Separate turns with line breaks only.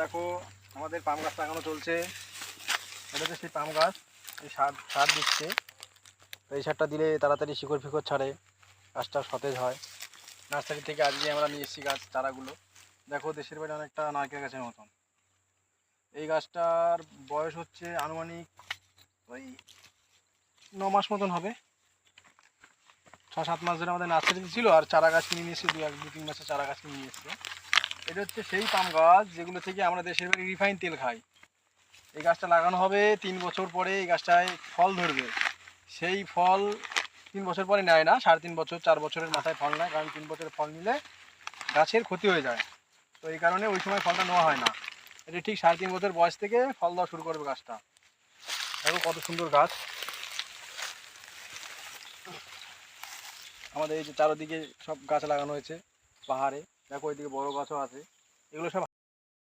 দেখো, আমাদের পাম গাছ লাগানো চলছে। এটা হচ্ছে সেই পাম গাছ, এই সার সার দিচ্ছে। এই সারটা দিলে তাড়াতাড়ি শিকড় ফিকড় ছাড়ে, গাছটা সতেজ হয়। নার্সারি থেকে আজকে আমরা নিয়ে এসেছি গাছ, চারাগুলো। দেখো, দেশের বাড়ি অনেকটা নারকেল গাছের মতন। এই গাছটার বয়স হচ্ছে আনুমানিক ওই ন মাস মতন হবে। ছ সাত মাস ধরে আমাদের নার্সারিতে ছিল আর চারা গাছ নিয়ে এসেছি, দু এক, দু তিন মাসে চারা গাছ নিয়ে এসেছি। এটা হচ্ছে সেই পাম গাছ যেগুলো থেকে আমরা দেশের বাড়ি রিফাইন তেল খাই। এই গাছটা লাগানো হবে তিন বছর পরে এই গাছটায় ফল ধরবে। সেই ফল তিন বছর পরে নেয় না, সাড়ে তিন বছর, চার বছরের মাথায় ফল নেয়, কারণ তিন বছরের ফল নিলে গাছের ক্ষতি হয়ে যায়। তো এই কারণে ওই সময় ফলটা নেওয়া হয় না। এটা ঠিক সাড়ে তিন বছর বয়স থেকে ফল দেওয়া শুরু করবে গাছটা। দেখো কত সুন্দর গাছ। আমাদের এই যে চারোদিকে সব গাছ লাগানো হয়েছে পাহাড়ে। দেখো ওইদিকে বড় গাছও আছে। এগুলো সব